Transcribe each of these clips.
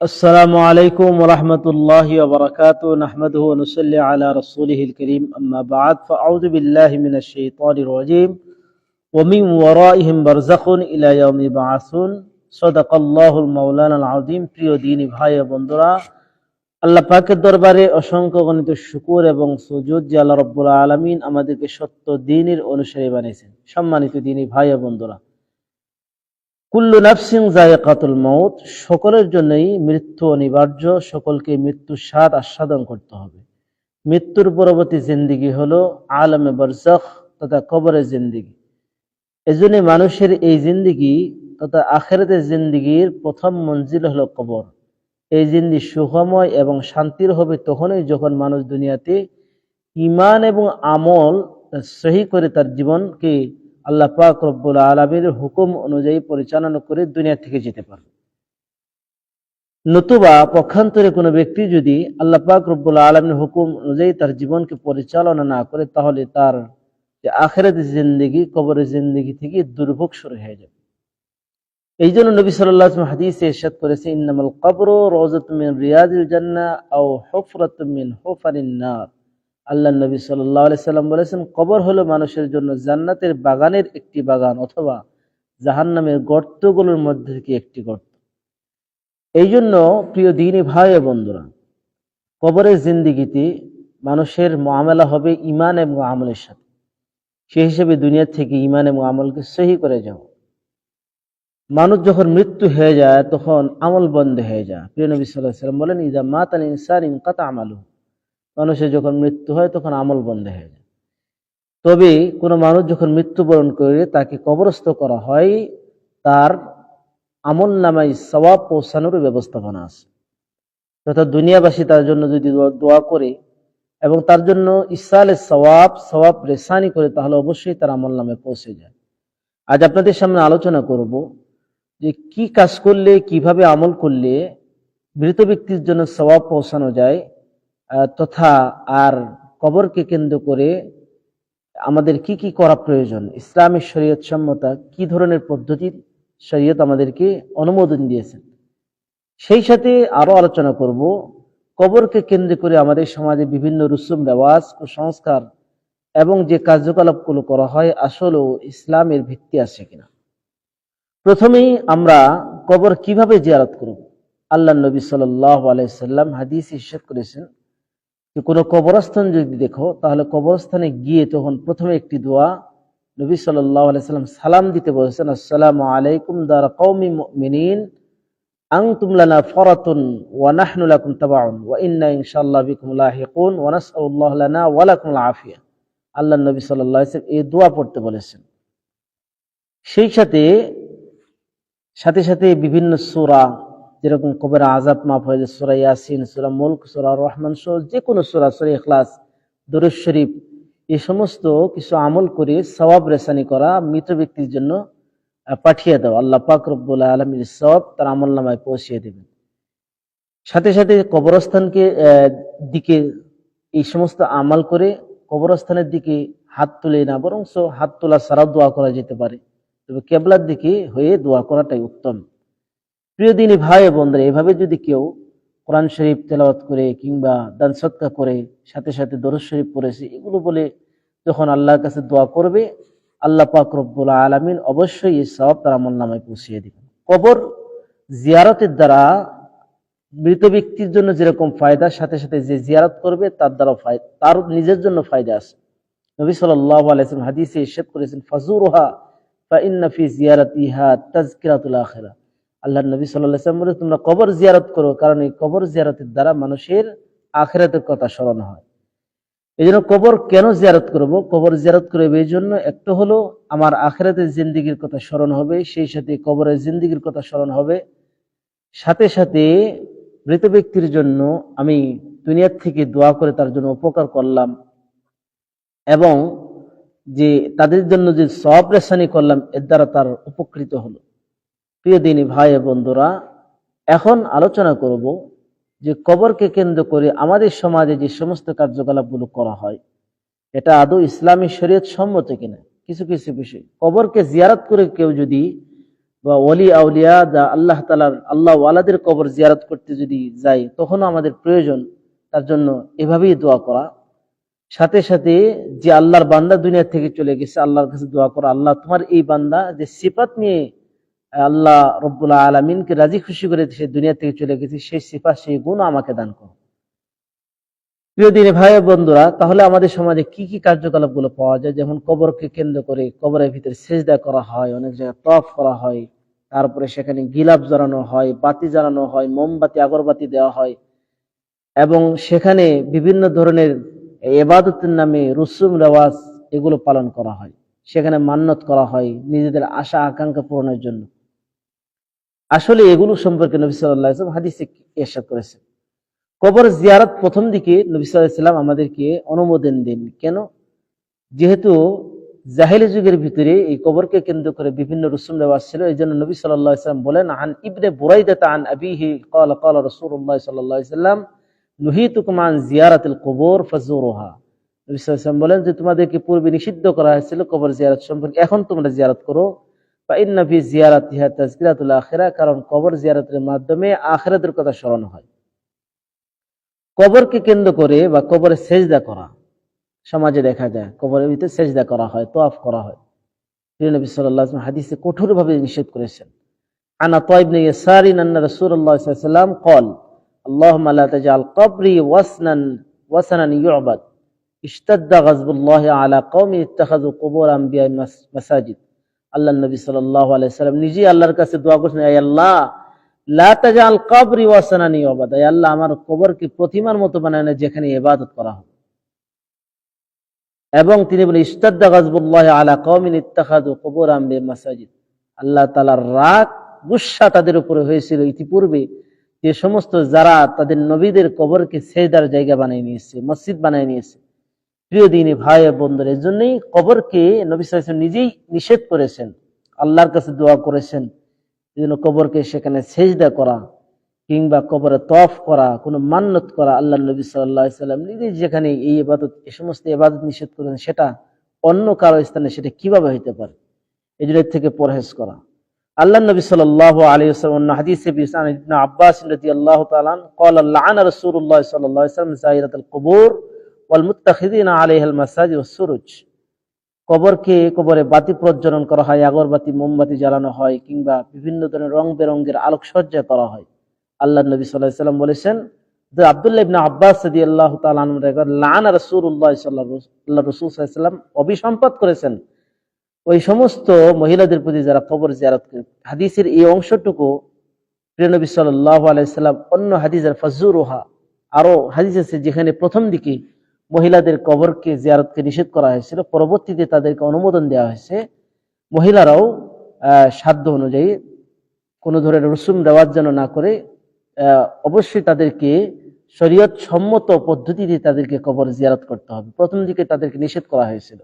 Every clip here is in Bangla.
السلام عليكم ورحمة الله وبركاته نحمده ونصلي على رسوله الكريم أما بعد فأعوذ بالله من الشيطان الرجيم ومن ورائهم برزخ إلى يوم يبعثون صدق الله المولانا العظيم প্রিয় দিনী ভাই ও বন্ধুরা আল্লাহ পাকের দরবারে অসংখ্য গণিত শুকুর এবং সুজুদ যে আল্লাহ রব্বুল আলমিন আমাদেরকে সত্য দিনের অনুসারী বানিয়েছেন সম্মানিত দিনী ভাই ও বন্ধুরা কুল্লু নাফসিং জায়কাতুল মৌত সকলের জন্যই মৃত্যু অনিবার্য, সকলকে মৃত্যুর স্বাদ আস্বাদন করতে হবে। মৃত্যুর পরবর্তী জিন্দিগি হলো আলমে বরজখ তথা কবরের জিন্দিগি। এজন্য মানুষের এই জিন্দিগি তথা আখেরাতের জিন্দিগির প্রথম মঞ্জিল হলো কবর। এই জিন্দি সুখময় এবং শান্তির হবে তখনই যখন মানুষ দুনিয়াতে ইমান এবং আমল সহি করে তার জীবনকে আল্লাহ পাক রব্বুল আলমীর হুকুম অনুযায়ী পরিচালনা করে দুনিয়া থেকে যেতে পারবে। নতুবা পক্ষান্তরে কোনো ব্যক্তি যদি আল্লাহ পাক রব্বুল আলমীর হুকুম অনুযায়ী তার জীবনকে পরিচালনা না করে, তাহলে তার যে আখেরাত জিন্দগি, কবরের জিন্দগি থেকে দুর্ভোগ শুরু হয়ে যাবে। এই জন্য নবী সাল্লাহ হাদিসে এরশাদ করেছে ইন্নামাল কবর রওজাত মিন রিয়াদিল জান্নাহ আও হুফরাত মিন হুফারিন আল্লাহ নবী সাল্লাহ সাল্লাম বলেছেন, কবর হলো মানুষের জন্য জান্নাতের বাগানের একটি বাগান অথবা জাহান্নামের গর্তগুলোর মধ্যে থেকে একটি গর্ত। এই জন্য প্রিয় দিনী ভাই বন্ধুরা, কবরের জিন্দিগিতে মানুষের মামলা হবে ইমান এবং আমলের সাথে। সেই হিসেবে দুনিয়া থেকে ইমান এবং আমলকে সহি করে যাও। মানুষ যখন মৃত্যু হয়ে যায়, তখন আমল বন্ধ হয়ে যায়। প্রিয় নবী সাল্লাহ সাল্লাম বলেন, ইদা মাতাল ইনসান ইনকাতা আমালু মানুষের যখন মৃত্যু হয়, তখন আমল বন্ধ হয়ে যায়। তবে কোনো মানুষ যখন মৃত্যুবরণ করে, তাকে কবরস্থ করা হয়, তার আমল নামাই সবাব পৌঁছানোর ব্যবস্থাপনা আছে। তথা দুনিয়াবাসী তার জন্য যদি দোয়া করে এবং তার জন্য ইসালে সওয়াব সওয়াব রেসানি করে, তাহলে অবশ্যই তার আমল নামে পৌঁছে যায়। আজ আপনাদের সামনে আলোচনা করব যে কি কাজ করলে, কীভাবে আমল করলে মৃত ব্যক্তির জন্য সওয়াব পৌঁছানো যায় তথা আর কবরকে কেন্দ্র করে আমাদের কি কি করা প্রয়োজন? ইসলামের শরীয়ত সম্মতা কি ধরনের পদ্ধতির শরীয়ত আমাদেরকে অনুমোদন দিয়েছেন? সেই সাথে আরও আলোচনা করব। কবরকে কেন্দ্র করে আমাদের সমাজে বিভিন্ন রুসুম, রেওয়াজ কুসংস্কার এবং যে কার্যকলাপগুলো করা হয়, আসলেও ইসলামের ভিত্তি আছে কিনা? প্রথমেই আমরা কবর কীভাবে জিয়ারত করব? আল্লাহ নবী সাল্লাহ আলাইসাল্লাম হাদিস ইস্বাদ করেছেন যে কোনো কবরস্থান যদি দেখো, তাহলে কবরস্থানে গিয়ে তখন প্রথমে একটি দোয়া নবী সাল্লাহ আলাইসাল্লাম সালাম দিতে বলেছেন, আসসালামু আলাইকুম দার কৌমি মিনিন আং তুমলানা ফরাতুন ওয়া নাহনু লাকুম তাবাউন, ওয়া ইন্না ইনশাআল্লাহ বিকুম লাহিকুন, ওয়া নাসআলুল্লাহ লানা ওয়া লাকুম আফিয়া আল্লাহ নবী সাল্লাল্লাহু আলাইহি এই দোয়া পড়তে বলেছেন। সেই সাথে সাথে সাথে বিভিন্ন সূরা যেরকম কবের আজাব মাফ হয়ে যায়, সুরা ইয়াসিন, সুরা মুলক, সুরা রহমান সহ যে কোনো সুরা সুরা ইখলাস, দরুদ শরীফ, এই সমস্ত কিছু আমল করে সবাব রেসানি করা মৃত ব্যক্তির জন্য পাঠিয়ে দেওয়া আল্লাহ পাক রব্বুল আলমীর সব তার আমল নামায় পৌঁছিয়ে দেবেন। সাথে সাথে কবরস্থানকে দিকে এই সমস্ত আমল করে কবরস্থানের দিকে হাত তুলে না, বরং হাত তোলা সারা দোয়া করা যেতে পারে। তবে কেবলার দিকে হয়ে দোয়া করাটাই উত্তম। প্রিয় দিনী ভাই বন্ধুরা এভাবে যদি কেউ কোরআন শরীফ তেলাওয়াত করে কিংবা দান সৎকা করে, সাথে সাথে দরজ শরীফ পড়েছে, এগুলো বলে যখন আল্লাহর কাছে দোয়া করবে, আল্লাহ পাক রব্বুল আলমিন অবশ্যই এই সব তার আমল নামায় পৌঁছিয়ে দিবেন। কবর জিয়ারতের দ্বারা মৃত ব্যক্তির জন্য যেরকম ফায়দা, সাথে সাথে যে জিয়ারত করবে তার দ্বারা তার নিজের জন্য ফায়দা আছে। নবী আলাইসলাম হাদিসে ইসেদ করেছেন ফাজুরহা ফা ইন্নাফি জিয়ারতিহা তাজকিরাতুল আখেরা। আল্লাহ নবী সাল্লাম বলে তোমরা কবর জিয়ারত করো, কারণ এই কবর জিয়ারতের দ্বারা মানুষের আখেরাতের কথা স্মরণ হয়। এই জন্য কবর কেন জিয়ারত করব? কবর জিয়ারত করবে এই জন্য একটা হলো, আমার আখেরাতের জিন্দিগির কথা স্মরণ হবে, সেই সাথে কবরের জিন্দিগির কথা স্মরণ হবে। সাথে সাথে মৃত ব্যক্তির জন্য আমি দুনিয়ার থেকে দোয়া করে তার জন্য উপকার করলাম এবং যে তাদের জন্য যে সব রেশানি করলাম, এর দ্বারা তার উপকৃত হলো। প্রিয় দিনী ভাই বন্ধুরা, এখন আলোচনা করব যে কবরকে কেন্দ্র করে আমাদের সমাজে যে সমস্ত কার্যকলাপগুলো করা হয়, এটা আদৌ ইসলামী শরীয়ত সম্মত কিনা? কিছু কিছু বিষয়। কবরকে জিয়ারত করে কেউ যদি বা অলি আউলিয়া যা আল্লাহ তালার আল্লাহ ওয়ালাদের কবর জিয়ারত করতে যদি যাই তখনও আমাদের প্রয়োজন তার জন্য এভাবেই দোয়া করা। সাথে সাথে যে আল্লাহর বান্দা দুনিয়া থেকে চলে গেছে, আল্লাহর কাছে দোয়া করা। আল্লাহ তোমার এই বান্দা যে সিফাত নিয়ে আল্লাহ রব্বুল্লাহ আলমিনকে রাজি খুশি করে সে দুনিয়া থেকে চলে গেছে, সেই সিফাত, সেই গুণ আমাকে দান করো। প্রিয় দিনে ভাই বন্ধুরা, তাহলে আমাদের সমাজে কি কি কার্যকলাপগুলো পাওয়া যায়? যেমন কবরকে কেন্দ্র করে কবরের ভিতরে সেজদা করা হয়, অনেক জায়গায় তফ করা হয়, তারপরে সেখানে গিলাপ জ্বালানো হয়, বাতি জ্বালানো হয়, মোমবাতি, আগরবাতি দেওয়া হয় এবং সেখানে বিভিন্ন ধরনের এবাদতের নামে রুসুম রেওয়াজ এগুলো পালন করা হয়। সেখানে মান্যত করা হয় নিজেদের আশা, আকাঙ্ক্ষা পূরণের জন্য। আসলে এগুলো সম্পর্কে নবী সাল্লাহ ইসলাম হাদিসে এরশাদ করেছেন। কবর জিয়ারত প্রথম দিকে নবী সাল্লাহ আমাদেরকে অনুমোদন দেন। কেন? যেহেতু জাহেলি যুগের ভিতরে এই কবরকে কেন্দ্র করে বিভিন্ন রসুম দেওয়া ছিল, এই জন্য নবী সাল্লাহ ইসলাম বলেন, আন ইবনে বুরাইদাতা আন আবিহি কল কল রসুল্লাহ সাল্লাহ ইসলাম নুহিত কুমান জিয়ারাতিল কবর ফজরোহা। নবী সাল্লাহ বলেন যে, তোমাদেরকে পূর্বে নিষিদ্ধ করা হয়েছিল কবর জিয়ারত সম্পর্কে, এখন তোমরা জিয়ারত করো। ইন্নাফি জিয়ারাত ইহা তাজকিরাতুল আখেরা কারণ কবর জিয়ারতের মাধ্যমে আখেরাতের কথা স্মরণ হয়। কবরকে কেন্দ্র করে বা কবরে সেজদা করা, সমাজে দেখা যায়, কবরের ভিতরে সেজদা করা হয় তোয়াফ করা হয়। প্রিয়নবী সাল্লাহ হাদিসে কঠোরভাবে নিষেধ করেছেন। আনা তয়বনে সারিন আন্না রসুল্লাহ সাল্লাম কল আল্লাহ আল্লাহ তাজাল কবরি ওয়াসনান, ওয়াসানান ইউবাদ, ইশতাদ্দা গজবুল্লাহ আলা কৌমি ইত্তাখাজু কবর আম্বিয়া মাসাজিদ। আল্লাহ নবী সাল্লাল্লাহু আলাইহি সাল্লাম নিজেই আল্লাহর কাছে দোয়া করছেন আল্লাহ আয় আল্লাহ, আমার কবরকে প্রতিমার মতো বানায় যেখানে ইবাদত করা হবে। এবং তিনি বলেন ইস্তাদ্দা গাজবুল্লাহ আলা ইত্তাখাযু কুবুর আম্বি মাসাজিদ। আল্লাহ তাআলার রাগ, গুসা তাদের উপরে হয়েছিল ইতিপূর্বে। যে সমস্ত যারা তাদের নবীদের কবরকে সেজদার জায়গা বানিয়ে নিয়েছে, মসজিদ বানিয়ে নিয়েছে প্রিয় দিনী ভাই বন্ধুর এর জন্যই কবরকে নবী নিজেই নিষেধ করেছেন। আল্লাহর কাছে দোয়া করেছেন, এই জন্য কবরকে সেখানে সেজদা করা কিংবা কবরে তফ করা, কোনো মান্যত করা আল্লাহ নবী সাল্লাম নিজেই যেখানে এই এবাদত এ সমস্ত এবাদত নিষেধ করেন সেটা অন্য কারও স্থানে সেটা কীভাবে হইতে পারে? এই জন্য থেকে পরহেজ করা। আল্লাহ নবী সাল আলী অন্য আব্বাস আল্লাহ তালান কল আল্লাহ রসুল্লাহ সাল্লাম জাহিরাত কবর আলিহাল কবরকে কবরে বাতি প্রজ্বলন করা হয়, আগরবাতি, মোমবাতি জ্বালানো হয়, কিংবা বিভিন্ন ধরনের রং বেরঙ্গের আলোকসজ্জা করা হয়। আল্লাহ নবী সাল্লাম বলেছেন অভিসম্পাদ করেছেন। ওই সমস্ত মহিলাদের প্রতি যারা কবর জিয়ারত করে, হাদিসের এই অংশটুকু প্রিয়নবী সাল্লাহ আলাইসাল্লাম অন্য হাদিসের ফজুর ওহা আরও হাদিস আছে যেখানে প্রথম দিকে মহিলাদের কবরকে জিয়ারতকে নিষেধ করা হয়েছিল। পরবর্তীতে তাদেরকে অনুমোদন দেওয়া হয়েছে। মহিলারাও সাধ্য অনুযায়ী কোনো ধরনের রসুম রেওয়াজ যেন না করে অবশ্যই তাদেরকে শরীয়ত সম্মত পদ্ধতিতে তাদেরকে কবর জিয়ারত করতে হবে। প্রথম দিকে তাদেরকে নিষেধ করা হয়েছিল।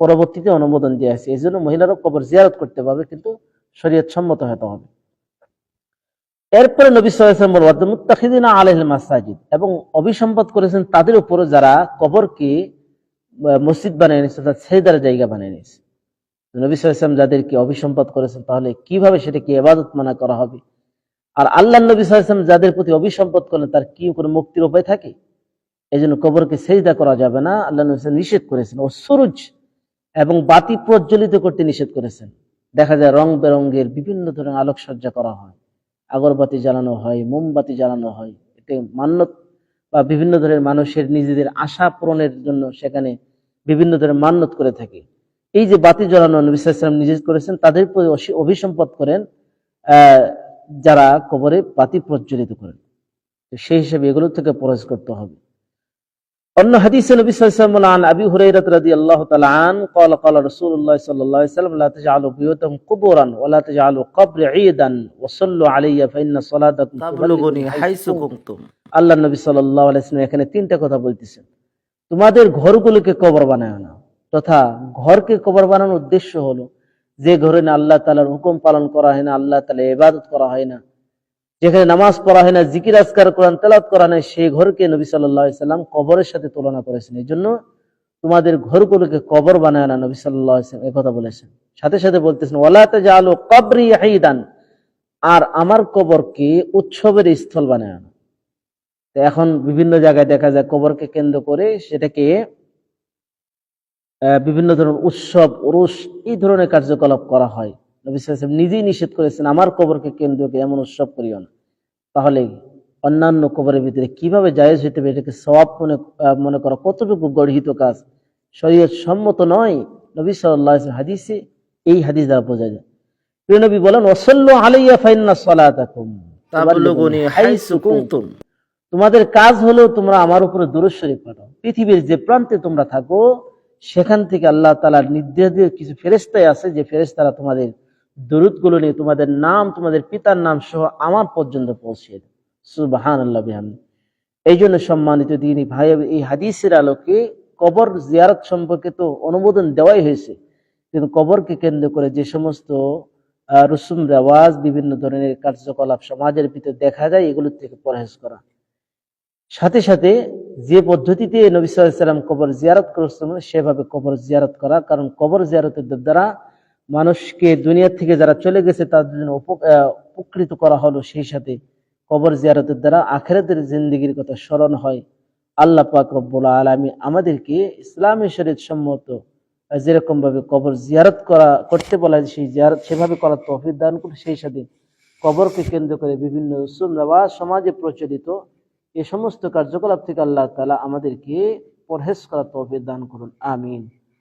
পরবর্তীতে অনুমোদন দেওয়া হয়েছে। এই জন্য মহিলারাও কবর জিয়ারত করতে পারবে, কিন্তু শরীয়ত সম্মত হতে হবে। এরপরে নবী আলাইহি ওয়াসাল্লাম মুত্তাখিদিনা আলাইহিল মাসাজিদ এবং অভিসম্পাদ করেছেন তাদের উপরে যারা কবরকে মসজিদ বানিয়ে নিয়েছে, অর্থাৎ সেজদার জায়গা বানিয়ে নিয়েছে। নবী সাল্লাম যাদেরকে অভিসম্পাদ করেছেন, তাহলে কীভাবে সেটাকে এবাদত মানা করা হবে? আর আল্লাহ নবী সাল্লাম যাদের প্রতি অভিসম্পদ করলেন তার কি কোনো মুক্তির উপায় থাকে? এই জন্য কবরকে সেজদা করা যাবে না। আল্লাহ নবী সাল্লাম নিষেধ করেছেন। ও সুরুজ এবং বাতি প্রজ্বলিত করতে নিষেধ করেছেন। দেখা যায় রং বেরঙ্গের বিভিন্ন ধরনের আলোকসজ্জা করা হয়। আগরবাতি জ্বালানো হয়, মোমবাতি জ্বালানো হয়। এতে মান্যত বা বিভিন্ন ধরনের মানুষের নিজেদের আশা পূরণের জন্য সেখানে বিভিন্ন ধরনের মান্যত করে থাকে। এই যে বাতি জ্বালানো নবী নিজে করেছেন, তাদের অভিসম্পদ করেন যারা কবরে বাতি প্রজ্বলিত করেন। সেই হিসেবে এগুলো থেকে পরহেজ করতে হবে। অন্য হাদিসে নবী সাল্লাল্লাহু আলাইহি ওয়াসাল্লাম আবি হুরায়রা রাদিয়াল্লাহু তাআলা আন قال قال رسول الله صلى الله عليه وسلم لا تجعلوا بيوتكم قبورا ولا تجعلوا قبري عيدا وصلوا علي فإن صلاتكم তাবলুগুনি হাইসু কুনতুম আল্লাহ নবী সাল্লাল্লাহু আলাইহি ওয়াসাল্লাম এখানে তিনটা কথা বলতেছেন তোমাদের ঘরগুলোকে কবর বানায় না তথা ঘরকে কবর বানানোর উদ্দেশ্য হলো যে ঘরে না আল্লাহ তাআলার হুকুম পালন করা হয় না আল্লাহ তাআলা ইবাদত করা হয় না যেখানে নামাজ পড়া হয় না, জিকির আজকার কোরআন তেলাওয়াত করা হয় না, সেই ঘরকে নবী আলাইহি সাল্লাম কবরের সাথে তুলনা করেছেন। এই জন্য তোমাদের ঘরগুলোকে কবর বানায় না নবী সাল্লাহ এ কথা বলেছেন। সাথে সাথে বলতেছেন ওলাতে জালো কবরি হাইদান আর আমার কবরকে উৎসবের স্থল বানায় না তো এখন বিভিন্ন জায়গায় দেখা যায় কবরকে কেন্দ্র করে সেটাকে বিভিন্ন ধরনের উৎসব, উরুস, এই ধরনের কার্যকলাপ করা হয়। নবী ওয়াসাল্লাম নিজেই নিষেধ করেছেন আমার কবরকে কেন্দ্র করে এমন উৎসব করিও না। তাহলে অন্যান্য কবরের ভিতরে কীভাবে জায়েজ হইতে পারে এটাকে সওয়াব মনে মনে করা কতটুকু গর্হিত কাজ? শরীয়ত সম্মত নয়। নবী ওয়াসাল্লাম হাদিসে এই হাদিস দ্বারা বোঝা যায়। প্রিয় নবী বলেন ওয়াসাল্লু আলাইয়া ফাইন্না সালাতাকুম। তাবলুগুনি হাইসু কুনতুম। তোমাদের কাজ হলো তোমরা আমার উপরে দূরত শরীফ পাঠাও পৃথিবীর যে প্রান্তে তোমরা থাকো সেখান থেকে আল্লাহ তালার নির্দেশ দিয়ে কিছু ফেরেস্তাই আছে যে ফেরেস্তারা তোমাদের দরুদগুলো নিয়ে তোমাদের নাম, তোমাদের পিতার নাম সহ আমার পর্যন্ত পৌঁছে দেয় সুবাহান আল্লাহ বিহামদি। এই জন্য সম্মানিত দিনী ভাই, এই হাদিসের আলোকে কবর জিয়ারত সম্পর্কে তো অনুমোদন দেওয়াই হয়েছে। কিন্তু কবরকে কেন্দ্র করে যে সমস্ত রসুম রেওয়াজ, বিভিন্ন ধরনের কার্যকলাপ সমাজের ভিতরে দেখা যায়, এগুলোর থেকে পরহেজ করা। সাথে সাথে যে পদ্ধতিতে নবী সাল্লাম কবর জিয়ারত করেছিলেন সেভাবে কবর জিয়ারত করা, কারণ কবর জিয়ারতের দ্বারা মানুষকে দুনিয়া থেকে যারা চলে গেছে তাদের জন্য উপকৃত করা হলো সেই সাথে কবর জিয়ারতের দ্বারা আখেরাতের জিন্দগির কথা স্মরণ হয়। আল্লাহ পাক রব্বুল আলমী আমাদেরকে ইসলামী শরীর সম্মত আহ, যেরকম ভাবে কবর জিয়ারত করা করতে বলা সেই জিয়ারত সেভাবে করার তৌফিক দান করে সেই সাথে কবরকে কেন্দ্র করে বিভিন্ন রেওয়াজ সমাজে প্রচলিত এ সমস্ত কার্যকলাপ থেকে আল্লাহ তালা আমাদেরকে পরহেজ করার তৌফিক দান করুন। আমিন।